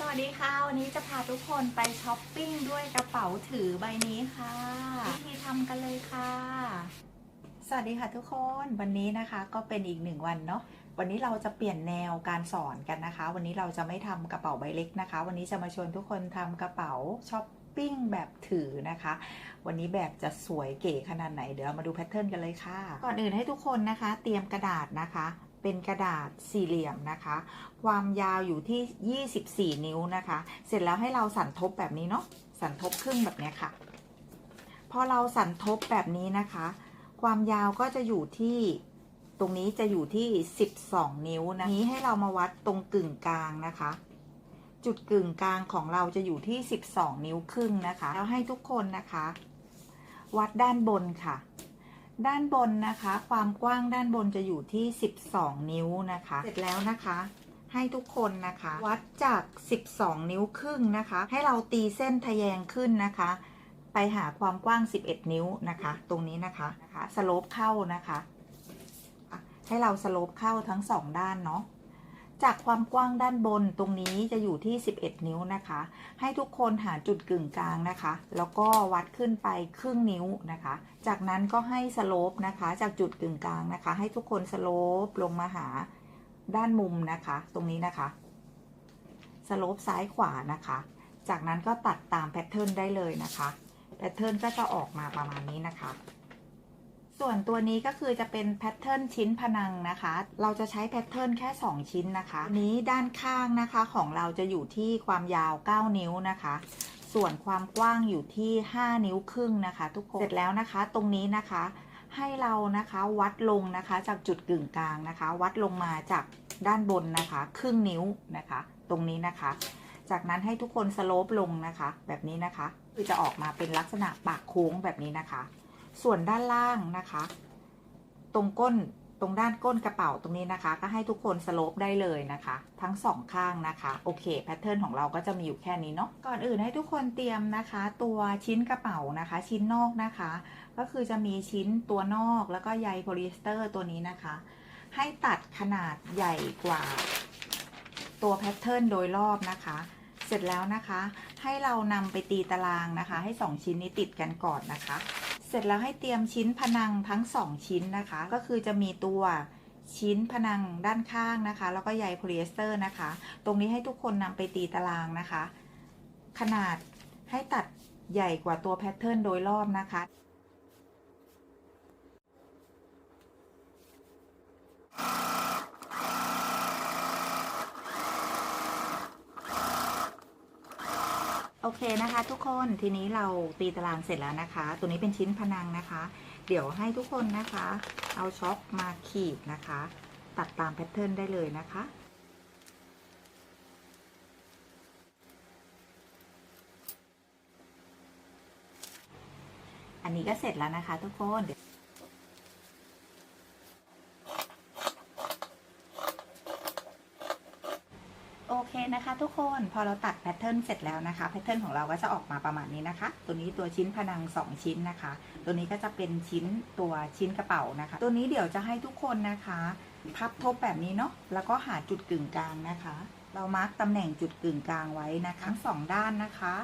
สวัสดีค่ะ วันนี้จะพาทุกคนไปช้อปปิ้งด้วยกระเป๋าถือใบนี้ค่ะวิธีทำกันเลยค่ะ สวัสดีค่ะทุกคนวันนี้นะคะก็เป็นอีกหนึ่งวันเนาะวันนี้เราจะเปลี่ยนแนวการสอนกันนะคะ วันนี้เราจะไม่ทำกระเป๋าใบเล็กนะคะ วันนี้จะมาชวนทุกคนทำกระเป๋าช้อปปิ้งแบบถือนะคะ วันนี้แบบจะสวยเก๋ขนาดไหนเดี๋ยวเรามาดูแพทเทิร์นกันเลยค่ะ ก่อนอื่นให้ทุกคนนะคะ เตรียมกระดาษนะคะ เป็นกระดาษสี่เหลี่ยมนะคะ ความยาวอยู่ที่ 24 นิ้วนะคะ เสร็จแล้วให้เราสั่นทบแบบนี้เนาะสั่นทบครึ่งแบบนี้ค่ะ พอเราสั่นทบแบบนี้นะคะ ความยาวก็จะอยู่ที่ตรงนี้จะอยู่ที่ 12 นิ้วนะนี้ให้เรามาวัดตรงกึ่งกลางนะคะ จุดกึ่งกลางของเราจะอยู่ที่ 12 นิ้วครึ่งนะคะ แล้วให้ทุกคนนะคะ วัดด้านบนค่ะ ด้านบนนะคะ ความกว้างด้านบนจะอยู่ที่ 12 นิ้วนะคะ เสร็จแล้วนะคะ ให้ทุกคนนะคะ วัดจาก 12 นิ้วครึ่งนะคะ ให้เราตีเส้นทะแยงขึ้นนะคะ ไปหาความกว้าง 11 นิ้วนะคะ ตรงนี้นะคะนะคะสโลปเข้านะคะอะให้เราสโลปเข้าทั้งสองด้านเนาะ จากความกว้างด้านบนตรงนี้จะอยู่ที่ 11 นิ้วนะคะ ให้ทุกคนหาจุดกึ่งกลางนะคะ แล้วก็วัดขึ้นไปครึ่งนิ้วนะคะ จากนั้นก็ให้สโลปนะคะ จากจุดกึ่งกลางนะคะ ให้ทุกคนสโลปลงมาหาด้านมุมนะคะ ตรงนี้นะคะ สโลปซ้ายขวานะคะ จากนั้นก็ตัดตามแพทเทิร์นได้เลยนะคะ แพทเทิร์นก็จะออกมาประมาณนี้นะคะ ส่วนตัวนี้ก็คือจะเป็นแพทเทิร์นชิ้นพนังนะคะ เราจะใช้แพทเทิร์นแค่ 2 ชิ้นนะคะนนี้ด้านข้างนะคะของเราจะอยู่ที่ความยาว 9 นิ้วนะคะ ส่วนความกว้างอยู่ที่ 5 นิ้วครึ่งนะคะ ทุกคน เสร็จแล้วนะคะ ตรงนี้นะคะ ให้เรานะคะวัดลงนะคะจากจุดกึ่งกลางนะคะ วัดลงมาจากด้านบนนะคะ ครึ่งนิ้วนะคะ ตรงนี้นะคะ จากนั้นให้ทุกคนสโลปลงนะคะ แบบนี้นะคะ คือจะออกมาเป็นลักษณะปากโค้งแบบนี้นะคะ ส่วนด้านล่างนะคะ ตรงก้นตรงด้านก้นกระเป๋าตรงนี้นะคะ ก็ให้ทุกคนสโลปได้เลยนะคะ ทั้งสองข้างนะคะโอเคแพทเทิร์นของเราก็จะมีอยู่แค่นี้เนาะก่อนอื่นให้ทุกคนเตรียมนะคะ ตัวชิ้นกระเป๋านะคะ ชิ้นนอกนะคะ ก็คือจะมีชิ้นตัวนอกแล้วก็ใยโพลีเอสเตอร์ตัวนี้นะคะ ให้ตัดขนาดใหญ่กว่า ตัวแพทเทิร์นโดยรอบนะคะ เสร็จแล้วนะคะ ให้เรานำไปตีตารางนะคะ ให้ 2 ชิ้นนี้ติดกันก่อนนะคะ เสร็จแล้วให้เตรียมชิ้นพนังทั้ง 2 ชิ้นนะคะ ก็คือจะมีตัวชิ้นพนังด้านข้างนะคะ แล้วก็ใยโพลีเอสเตอร์นะคะ ตรงนี้ให้ทุกคนนำไปตีตารางนะคะ ขนาดให้ตัดใหญ่กว่าตัวแพทเทิร์นโดยรอบนะคะ โอเคนะคะทุกคนทีนี้เราตีตารางเสร็จแล้วนะคะ ตัวนี้เป็นชิ้นพนังนะคะ เดี๋ยวให้ทุกคนนะคะ เอาช็อคมาขีดนะคะ ตัดตามแพทเทิร์นได้เลยนะคะอันนี้ก็เสร็จแล้วนะคะทุกคนเดี๋ยวโอเค นะคะทุกคนพอเราตัดแพทเทิร์นเสร็จแล้วนะคะแพทเทิร์นของเราก็จะออกมาประมาณนี้นะคะ ตัวนี้ตัวชิ้นพนัง 2 ชิ้นนะคะ ตัวนี้ก็จะเป็นชิ้นตัวชิ้นกระเป๋านะคะ ตัวนี้เดี๋ยวจะให้ทุกคนนะคะ พับทบแบบนี้เนาะแล้วก็หาจุดกึ่งกลางนะคะ เรามาร์กตำแหน่งจุดกึ่งกลางไว้นะคะทั้งสองด้านนะคะ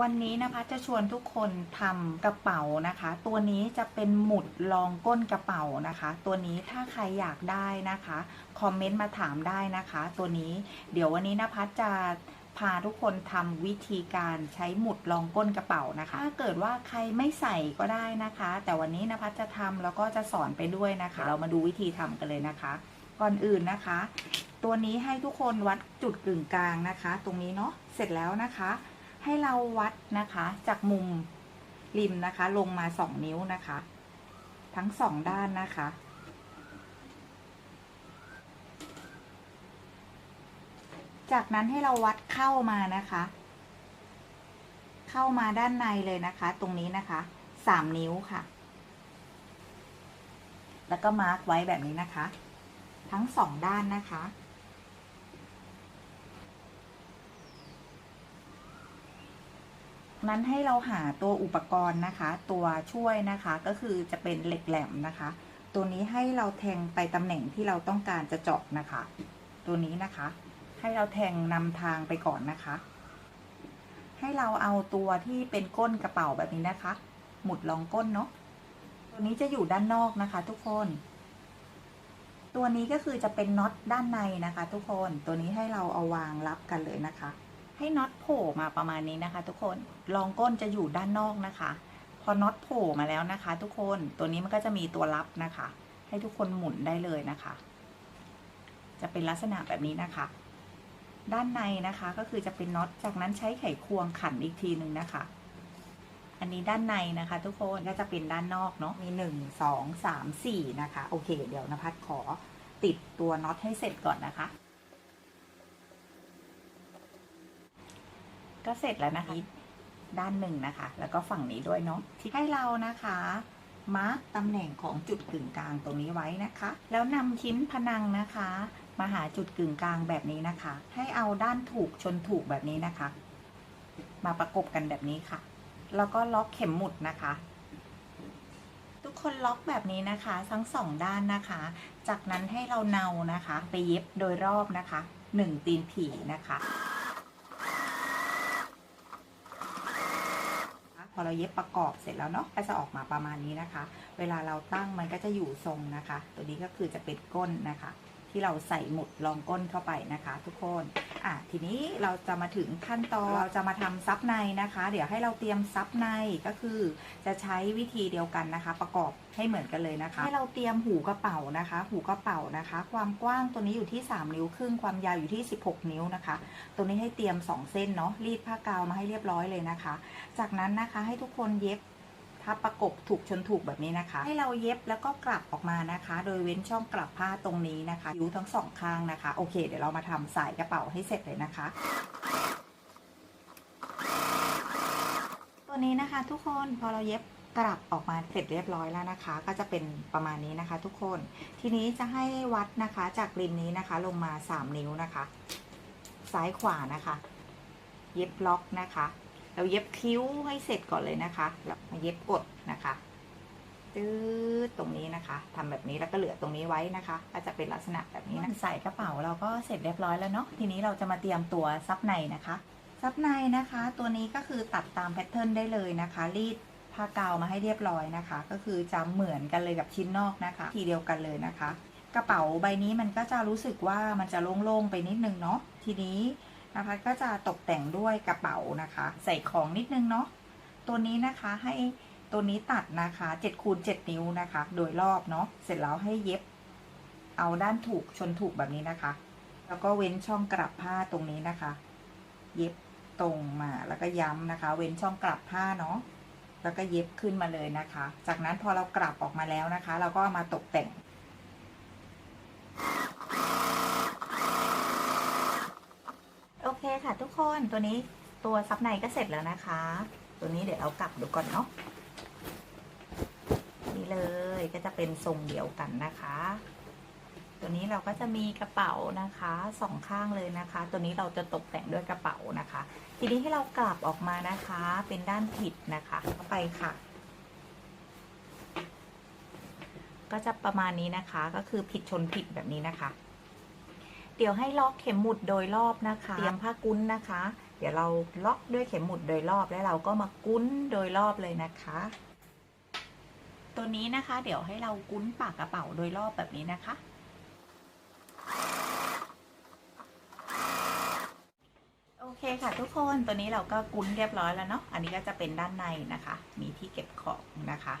วันนี้นะคะจะชวนทุกคนทำกระเป๋านะคะ ตัวนี้จะเป็นหมุดรองก้นกระเป๋านะคะ ตัวนี้ถ้าใครอยากได้นะคะคอมเมนต์มาถามได้นะคะ ตัวนี้เดี๋ยววันนี้นภัสจะพาทุกคนทำวิธีการใช้หมุดรองก้นกระเป๋านะคะ ถ้าเกิดว่าใครไม่ใส่ก็ได้นะคะ แต่วันนี้นภัสจะทำแล้วก็จะสอนไปด้วยนะคะ เรามาดูวิธีทำกันเลยนะคะ ก่อนอื่นนะคะ ตัวนี้ให้ทุกคนวัดจุดกึ่งกลางนะคะ ตรงนี้เนาะเสร็จแล้วนะคะ ให้เราวัดนะคะ จากมุมริมนะคะ ลงมาสองนิ้วนะคะ ทั้งสองด้านนะคะ จากนั้นให้เราวัดเข้ามานะคะ เข้ามาด้านในเลยนะคะ ตรงนี้นะคะสามนิ้วค่ะ แล้วก็มาร์กไว้แบบนี้นะคะ ทั้งสองด้านนะคะ นั้นให้เราหาตัวอุปกรณ์นะคะ ตัวช่วยนะคะก็คือจะเป็นเหล็กแหลมนะคะ ตัวนี้ให้เราแทงไปตำแหน่งที่เราต้องการจะเจาะนะคะ ตัวนี้นะคะ ให้เราแทงนำทางไปก่อนนะคะ ให้เราเอาตัวที่เป็นก้นกระเป๋าแบบนี้นะคะ หมุดรองก้นเนาะตัวนี้จะอยู่ด้านนอกนะคะ ทุกคน ตัวนี้ก็คือจะเป็นน็อตด้านในนะคะ ทุกคนตัวนี้ให้เราเอาวางรับกันเลยนะคะ ให้น็อตโผล่มาประมาณนี้นะคะ ทุกคนรองก้นจะอยู่ด้านนอกนะคะ พอน็อตโผล่มาแล้วนะคะ ทุกคนตัวนี้มันก็จะมีตัวรับนะคะ ให้ทุกคนหมุนได้เลยนะคะ จะเป็นลักษณะแบบนี้นะคะ ด้านในนะคะก็คือจะเป็นน็อตจากนั้นใช้ไขควงขันอีกทีหนึ่งนะคะอันนี้ด้านในนะคะ ทุกคนก็จะเป็นด้านนอกเนาะมีหนึ่งสองสามสี่นะคะ โอเค เดี๋ยวนภัสขอติดตัวน็อตให้เสร็จก่อนนะคะ ก็เสร็จแล้วนะคะด้านหนึ่งนะคะ แล้วก็ฝั่งนี้ด้วยเนาะที่ให้เรานะคะมาร์กตำแหน่งของจุดกึ่งกลางตรงนี้ไว้นะคะ แล้วนำชิ้นพนังนะคะ มาหาจุดกึ่งกลางแบบนี้นะคะ ให้เอาด้านถูกชนถูกแบบนี้นะคะ มาประกบกันแบบนี้ค่ะ แล้วก็ล็อกเข็มหมุดนะคะ ทุกคนล็อกแบบนี้นะคะ ทั้งสองด้านนะคะ จากนั้นให้เราเนานะคะ ไปเย็บโดยรอบนะคะหนึ่งตีนผีนะคะ พ อเราเย็บประกอบเสร็จแล้วเนาะก็จะออกมาประมาณนี้นะคะ เวลาเราตั้งมันก็จะอยู่ทรงนะคะ ตัวนี้ก็คือจะเป็นก้นนะคะ ที่เราใส่หมุดรองก้นเข้าไปนะคะ ทุกคนอะทีนี้เราจะมาถึงขั้นตอนเราจะมาทำซับในนะคะ เดี๋ยวให้เราเตรียมซับในก็คือ จะใช้วิธีเดียวกันนะคะ ประกอบให้เหมือนกันเลยนะคะ ให้เราเตรียมหูกระเป๋านะคะ หูกระเป๋านะคะ ความกว้างตัวนี้อยู่ที่ 3 นิ้วครึ่งความยาวอยู่ที่ 16 นิ้วนะคะ ตัวนี้ให้เตรียม 2 เส้นเนาะรีดผ้ากาวมาให้เรียบร้อยเลยนะคะ จากนั้นนะคะให้ทุกคนเย็บ ทับประกบถูกชนถูกแบบนี้นะคะ ให้เราเย็บแล้วก็กลับออกมานะคะ โดยเว้นช่องกลับผ้าตรงนี้นะคะคิ้วทั้งสองข้างนะคะ โอเค เดี๋ยวเรามาทำสายกระเป๋าให้เสร็จเลยนะคะ ตัวนี้นะคะทุกคนพอเราเย็บกลับออกมาเสร็จเรียบร้อยแล้วนะคะ ก็จะเป็นประมาณนี้นะคะ ทุกคนทีนี้จะให้วัดนะคะจากริมนี้นะคะ ลงมา 3 นิ้วนะคะ ซ้ายขวานะคะ เย็บล็อกนะคะ เราเย็บคิ้วให้เสร็จก่อนเลยนะคะแล้วมาเย็บกดนะคะตืดตรงนี้นะคะทำแบบนี้แล้วก็เหลือตรงนี้ไว้นะคะ ก็จะเป็นลักษณะแบบนี้นะใส่กระเป๋าเราก็เสร็จเรียบร้อยแล้วเนาะทีนี้เราจะมาเตรียมตัวซับในนะคะ ซับในนะคะ ตัวนี้ก็คือตัดตามแพทเทิร์นได้เลยนะคะ รีดผ้ากาวมาให้เรียบร้อยนะคะ ก็คือจะเหมือนกันเลยกับชิ้นนอกนะคะ ทีเดียวกันเลยนะคะ กระเป๋าใบนี้มันก็จะรู้สึกว่ามันจะโล่งๆไปนิดนึงเนาะทีนี้ นะคะก็จะตกแต่งด้วยกระเป๋านะคะ ใส่ของนิดนึงเนาะตัวนี้นะคะให้ตัวนี้ตัดนะคะ7คูณ7นิ้วนะคะ โดยรอบเนาะเสร็จแล้วให้เย็บ เอาด้านถูกชนถูกแบบนี้นะคะ แล้วก็เว้นช่องกลับผ้าตรงนี้นะคะ เย็บตรงมาแล้วก็ย้ำนะคะ เว้นช่องกลับผ้าเนาะแล้วก็เย็บขึ้นมาเลยนะคะ จากนั้นพอเรากลับออกมาแล้วนะคะ เราก็ามาตกแต่ง โอเคค่ะทุ กคนตัวนี้ตัวซับในก็เสร็จแล้วนะคะ ตัวนี้เดี๋ยวเรากลับดูก่อนเนาะนี่เลยก็จะเป็นทรงเดียวกันนะคะ ตัวนี้เราก็จะมีกระเป๋านะคะสองข้างเลยนะคะ ตัวนี้เราจะตกแต่งด้วยกระเป๋านะคะ ทีนี้ให้เรากลับออกมานะคะ เป็นด้านผิดนะคะเข้าไปค่ะก็จะประมาณนี้นะคะ ก็คือผิดชนผิดแบบนี้นะคะ เดี๋ยวให้ล็อกเข็มหมุดโดยรอบนะคะ เตรียมผ้ากุ้นนะคะ เดี๋ยวเราล็อกด้วยเข็มหมุดโดยรอบแล้วเราก็มากุ้นโดยรอบเลยนะคะ ตัวนี้นะคะ เดี๋ยวให้เรากุ้นปากกระเป๋าโดยรอบแบบนี้นะคะ โอเคค่ะทุกคนตัวนี้เราก็กุ้นเรียบร้อยแล้วเนาะอันนี้ก็จะเป็นด้านในนะคะ มีที่เก็บของนะคะ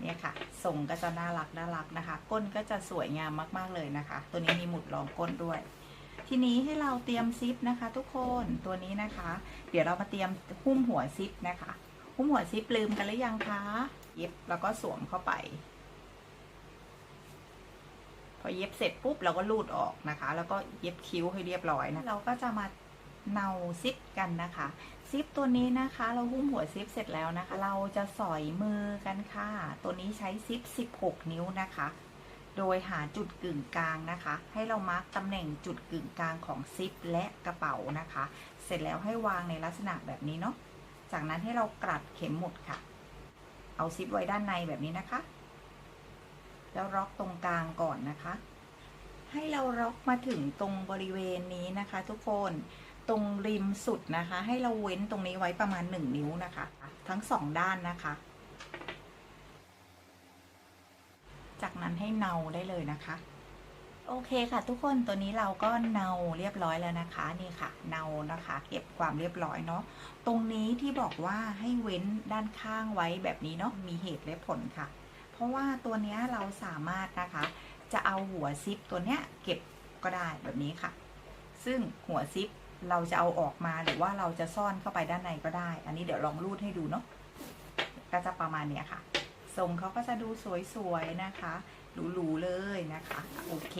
เนี่ยค่ะทรงก็จะน่ารักน่ารักนะคะ ก้นก็จะสวยงามมากๆเลยนะคะ ตัวนี้มีหมุดรองก้นด้วย ทีนี้ให้เราเตรียมซิปนะคะ ทุกคนตัวนี้นะคะ เดี๋ยวเรามาเตรียมหุ้มหัวซิปนะคะหุ้มหัวซิปลืมกันหรือยังคะเย็บแล้วก็สวมเข้าไป พอเย็บเสร็จปุ๊บเราก็ลูดออกนะคะ แล้วก็เย็บคิ้วให้เรียบร้อยนะเราก็จะมาเนาซิปกันนะคะ ซิปตัวนี้นะคะ เราหุ้มหัวซิปเสร็จแล้วนะคะ เราจะสอยมือกันค่ะ ตัวนี้ใช้ซิป 16 นิ้วนะคะ โดยหาจุดกึ่งกลางนะคะ ให้เรามาร์กตำแหน่งจุดกึ่งกลางของซิปและกระเป๋านะคะ เสร็จแล้วให้วางในลักษณะแบบนี้เนาะ จากนั้นให้เรากลัดเข็มหมุดค่ะ เอาซิปไว้ด้านในแบบนี้นะคะ แล้วล็อกตรงกลางก่อนนะคะ ให้เราล็อกมาถึงตรงบริเวณนี้นะคะ ทุกคน ตรงริมสุดนะคะ ให้เราเว้นตรงนี้ไว้ประมาณ 1 นิ้วนะคะ ทั้งสองด้านนะคะ จากนั้นให้เนาได้เลยนะคะ โอเคค่ะ ทุกคนตัวนี้เราก็เนาเรียบร้อยแล้วนะคะนี่ค่ะ เนานะคะ เก็บความเรียบร้อยเนาะตรงนี้ที่บอกว่าให้เว้นด้านข้างไว้แบบนี้เนาะมีเหตุและผลค่ะ เพราะว่าตัวนี้เราสามารถนะคะ จะเอาหัวซิปตัวเนี้ยเก็บก็ได้แบบนี้ค่ะ ซึ่งหัวซิป เราจะเอาออกมาหรือว่าเราจะซ่อนเข้าไปด้านในก็ได้ อันนี้เดี๋ยวลองรูดให้ดูเนาะก็จะประมาณเนี้ยค่ะ ทรงเขาก็จะดูสวยๆนะคะหรูๆเลยนะคะโอเค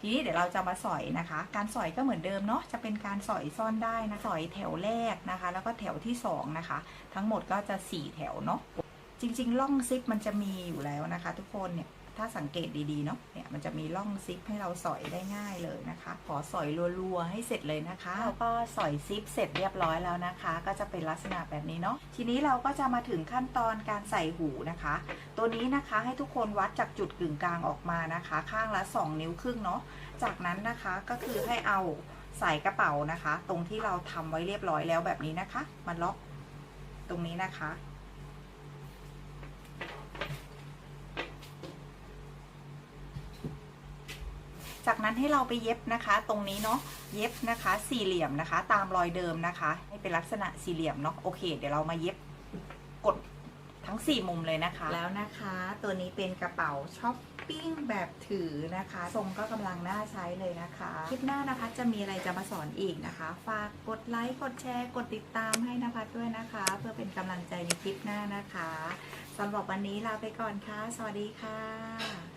ทีนี้เดี๋ยวเราจะมาสอยนะคะ การสอยก็เหมือนเดิมเนาะจะเป็นการสอยซ่อนได้นะสอยแถวแรกนะคะ แล้วก็แถวที่สองนะคะ ทั้งหมดก็จะสี่แถวเนาะจริงๆร่องซิปมันจะมีอยู่แล้วนะคะ ทุกคนเนี่ย ถ้าสังเกตดีๆเนาะเนี่ยมันจะมีร่องซิปให้เราสอยได้ง่ายเลยนะคะ ขอสอยรัวๆให้เสร็จเลยนะคะเราก็สอยซิปเสร็จเรียบร้อยแล้วนะคะ ก็จะเป็นลักษณะแบบนี้เนาะทีนี้เราก็จะมาถึงขั้นตอนการใส่หูนะคะ ตัวนี้นะคะให้ทุกคนวัดจากจุดกึ่งกลางออกมานะคะ ข้างละ 2 นิ้วครึ่งเนาะจากนั้นนะคะก็คือให้เอาใส่กระเป๋านะคะ ตรงที่เราทำไว้เรียบร้อยแล้วแบบนี้นะคะมาล็อกตรงนี้นะคะ จากนั้นให้เราไปเย็บนะคะ ตรงนี้เนาะเย็บนะคะ สี่เหลี่ยมนะคะ ตามรอยเดิมนะคะ ให้เป็นลักษณะสี่เหลี่ยมเนาะโอเค เดี๋ยวเรามาเย็บกดทั้ง 4 มุมเลยนะคะ แล้วนะคะ ตัวนี้เป็นกระเป๋าช้อปปิ้งแบบถือนะคะ ทรงก็กำลังน่าใช้เลยนะคะ คลิปหน้านะคะจะมีอะไรจะมาสอนอีกนะคะ ฝากกดไลค์ กดแชร์ กดติดตามให้นภัสด้วยนะคะ เพื่อเป็นกำลังใจในคลิปหน้านะคะสำหรับวันนี้ลาไปก่อนค่ะ สวัสดีค่ะ